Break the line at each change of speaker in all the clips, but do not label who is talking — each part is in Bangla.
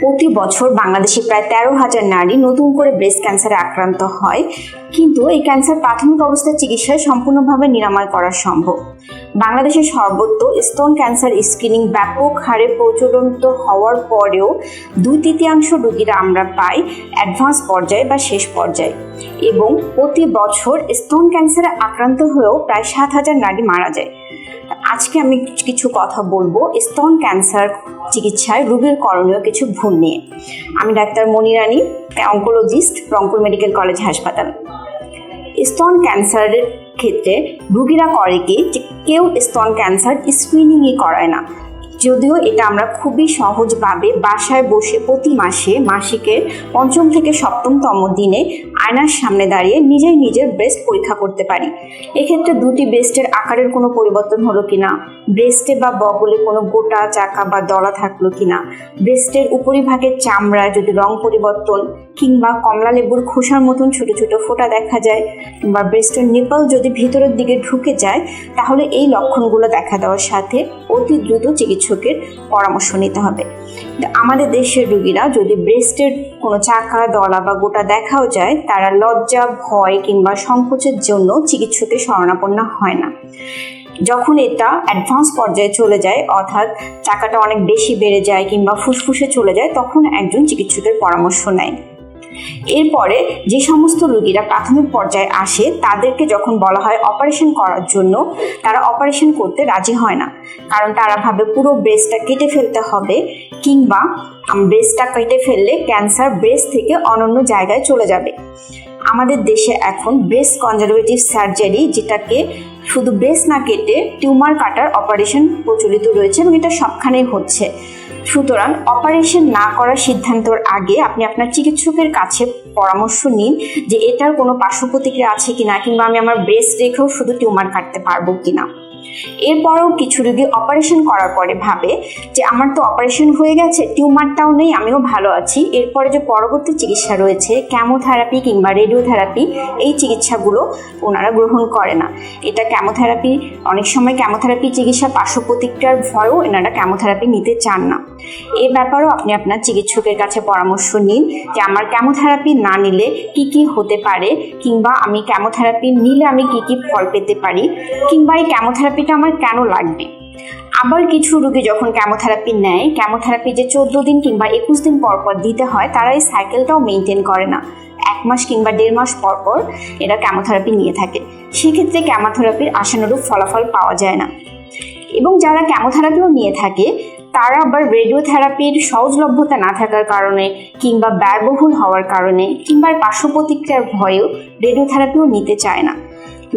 প্রতি বছর বাংলাদেশে প্রায় তেরো হাজার নারী নতুন করে ব্রেস্ট ক্যান্সারে আক্রান্ত হয়। কিন্তু এই ক্যান্সার প্রাথমিক অবস্থায় চিকিৎসায় সম্পূর্ণভাবে নিরাময় করা সম্ভব। বাংলাদেশের সর্বত্র স্তন ক্যান্সার স্ক্রিনিং ব্যাপক হারে প্রচলিত হওয়ার পরেও দুই তৃতীয়াংশ রোগীরা আমরা পাই অ্যাডভান্স পর্যায়ে বা শেষ পর্যায়ে। এবং প্রতি বছর স্তন ক্যান্সারে আক্রান্ত হয়েও প্রায় সাত হাজার নারী মারা যায়। আজকে আমি কিছু কথা বলব। স্তন ক্যান্সার চিকিৎসায় রোগীর করণীয় কিছু ভুল নিয়ে। আমি doctor Monirani oncologist Rangpur medical college হাসপাতাল। স্তন ক্যান্সারের ক্ষেত্রে রুগীরা করে কি কেউ স্তন ক্যান্সার স্ক্রিনিংই করায় না। যদিও এটা আমরা খুবই সহজভাবে বাসায় বসে প্রতি মাসে মাসিকের পঞ্চম থেকে সপ্তমতম দিনে আয়নার সামনে দাঁড়িয়ে নিজেই নিজের ব্রেস্ট পরীক্ষা করতে পারি। এক্ষেত্রে দুটি ব্রেস্টের আকারের কোনো পরিবর্তন হলো কিনা, ব্রেস্টে বা বগলে কোনো গোটা চাকা বা দলা থাকল কিনা, ব্রেস্টের উপরিভাগের চামড়ায় যদি রং পরিবর্তন কিংবা কমলা লেবুর খোসার মতন ছোট ছোট ফোঁটা দেখা যায় কিংবা ব্রেস্টের নিপল যদি ভিতরের দিকে ঢুকে যায়, তাহলে এই লক্ষণগুলো দেখা দেওয়ার সাথে অতি দ্রুত চিকিৎসকের পরামর্শ নিতে হবে। আমাদের দেশের রোগীরা যদি ব্রেস্টের কোনো চাকা দলা বা গোটা দেখাও যায়, তারা লজ্জা, ভয় কিংবা সংকোচের জন্য চিকিৎসকের শরণাপন্ন হয় না। যখন এটা অ্যাডভান্স পর্যায়ে চলে যায়, অর্থাৎ চাকাটা অনেক বেশি বেড়ে যায় কিংবা ফুসফুসে চলে যায়, তখন একজন চিকিৎসকের পরামর্শ নেয়। এরপরে যে সমস্ত রোগীরা প্রাথমিক পর্যায়ে আসে, তাদেরকে যখন বলা হয় অপারেশন করার জন্য, তারা অপারেশন করতে রাজি হয় না। কারণ তারা ভাবে পুরো ব্রেস্টটা কেটে ফেলতে হবে, কিংবা ব্রেস্টটা কেটে ফেললে ক্যান্সার ব্রেস্ট থেকে অনন্য জায়গায় চলে যাবে। আমাদের দেশে এখন ব্রেস্ট কনজারভেটিভ সার্জারি যেটাকে শুধু ব্রেস্ট না কেটে টিউমার কাটার অপারেশন প্রচলিত রয়েছে এবং এটা সবখানেই হচ্ছে। সুতরাং অপারেশন না করার সিদ্ধান্তর আগে আপনি আপনার চিকিৎসকের কাছে পরামর্শ নিন যে এটার কোনো পার্শ্ব প্রতিক্রিয়া আছে কিনা কিংবা আমি আমার ব্রেস্ট রেখেও শুধু টিউমার কাটতে পারব কিনা। এরপরেও কিছু রোগী অপারেশন করার পরে ভাবে যে আমার তো অপারেশন হয়ে গেছে টিউমারটাও নেই, আমিও ভালো আছি, এরপরে যে পরবর্তী চিকিৎসা রয়েছে ক্যামোথেরাপি কিংবা রেডিওথেরাপি এই চিকিৎসাগুলো ওনারা গ্রহণ করে না। এটা ক্যামোথেরাপি অনেক সময় ক্যামোথেরাপি চিকিৎসা পার্শ্ব প্রতিক্রিয়ার ভয়েও এনারা ক্যামোথেরাপি নিতে চান না। এ ব্যাপারেও আপনি আপনার চিকিৎসকের কাছে পরামর্শ নিন যে আমার ক্যামোথেরাপি না নিলে কি কি হতে পারে, কিংবা আমি ক্যামোথেরাপি নিলে আমি কি কি ফল পেতে পারি, কিংবা এই ক্যামোথেরাপিটা আমার কেন লাগবে? আবার কিছু রোগী যখন ক্যামোথেরাপি নেয় ক্যামোথেরাপি যে চোদ্দ দিন কিংবা একুশ দিন পর পর দিতে হয়, তারা এই সাইকেলটাও মেনটেন করে না। এক মাস কিংবা দেড় মাস পর পর এরা ক্যামোথেরাপি নিয়ে থাকে। সেক্ষেত্রে ক্যামোথেরাপির আশানুরূপ ফলাফল পাওয়া যায় না। এবং যারা ক্যামোথেরাপিও নিয়ে থাকে, তারা আবার রেডিওথেরাপির সহজলভ্যতা না থাকার কারণে কিংবা ব্যয়বহুল হওয়ার কারণে কিংবা পার্শ্ব প্রতিক্রিয়ার ভয়েও রেডিওথেরাপিও নিতে চায় না।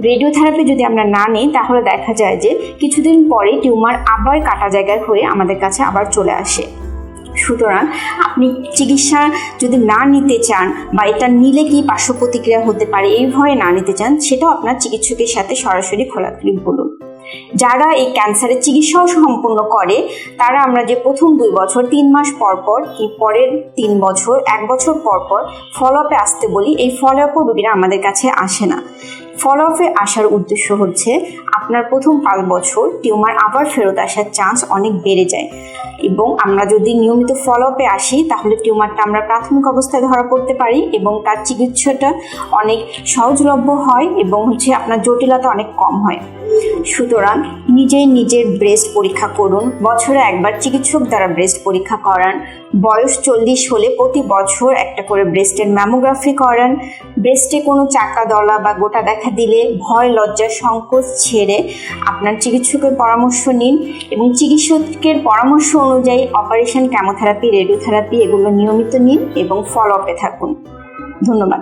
রেডিওথেরাপি যদি আমরা না নিই, তাহলে দেখা যায় যে কিছুদিন পরে টিউমার আবার কাটা জায়গায় হয়ে আমাদের কাছে আবার চলে আসে। সুতরাং আপনি চিকিৎসা যদি না নিতে চান বা এটা নিলে কি পার্শ্ব প্রতিক্রিয়া হতে পারে এই ভয়ে না নিতে চান, সেটাও আপনার চিকিৎসকের সাথে সরাসরি খোলাখুলি বলুন। যারা এই ক্যান্সারের চিকিৎসাও সম্পূর্ণ করে, তারা আমরা যে প্রথম দুই বছর, তিন মাস পর পর কি পরের তিন বছর, এক বছর পর পর ফলো আপে আসতে বলি, এই ফলো আপও রোগীরা আমাদের কাছে আসে না। ফলো আপে আসার উদ্দেশ্য হচ্ছে, আপনার প্রথম পাঁচ বছর টিউমার আবার ফেরত আসার চান্স অনেক বেড়ে যায়। এবং আমরা যদি নিয়মিত ফলো আপে আসি, তাহলে টিউমারটা আমরা প্রাথমিক অবস্থায় ধরা পড়তে পারি এবং তার চিকিৎসাটা অনেক সহজলভ্য হয় এবং হচ্ছে আপনার জটিলতা অনেক কম হয়। সুতরাং নিজেই নিজের ব্রেস্ট পরীক্ষা করুন, বছরে একবার চিকিৎসক দ্বারা ব্রেস্ট পরীক্ষা করান, বয়স চল্লিশ হলে প্রতি বছর একটা করে ব্রেস্টের ম্যামোগ্রাফি করান ব্রেস্টে কোনো চাকা দলা বা গোটা দেখা দিলে, ভয়, লজ্জা, সংকোচ ছেড়ে আপনার চিকিৎসকের পরামর্শ নিন এবং চিকিৎসকের পরামর্শ অনুযায়ী অপারেশন ক্যামোথেরাপি রেডিওথেরাপি এগুলো নিয়মিত নিন এবং ফলো আপে থাকুন। ধন্যবাদ।